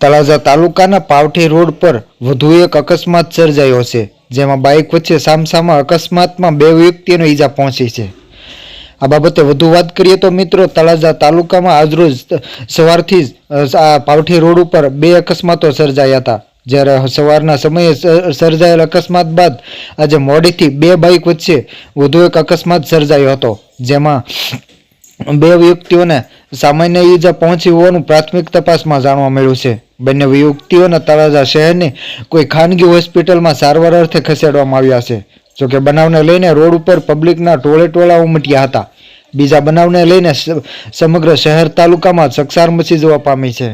તળાજા તાલુકાના પાવઠી રોડ પર વધુ એક અકસ્માત સર્જાયો છે, જેમાં બાઇક વચ્ચે સામસામા અકસ્માતમાં બે વ્યક્તિઓને ઈજા પહોંચી છે. આ બાબતે વધુ વાત કરીએ તો મિત્રો, તળાજા તાલુકામાં આજરોજ સવારથી જ આ પાવઠી રોડ ઉપર બે અકસ્માતો સર્જાયા હતા. જ્યારે સવારના સમયે સર્જાયેલ અકસ્માત બાદ આજે મોડીથી બે બાઇક વચ્ચે વધુ એક અકસ્માત સર્જાયો હતો, જેમાં બે વ્યક્તિઓને સામાન્ય ઈજા પહોંચી હોવાનું પ્રાથમિક તપાસમાં જાણવા મળ્યું છે. બંને વ્યક્તિઓને તળાજા શહેરની કોઈ ખાનગી હોસ્પિટલમાં સારવાર અર્થે ખસેડવામાં આવ્યા છે. જોકે બનાવને લઈને રોડ ઉપર પબ્લિકના ટોળે ટોળા ઉમટ્યા હતા. બીજા બનાવને લઈને સમગ્ર શહેર તાલુકામાં ચકસાર મચી જવા પામી છે.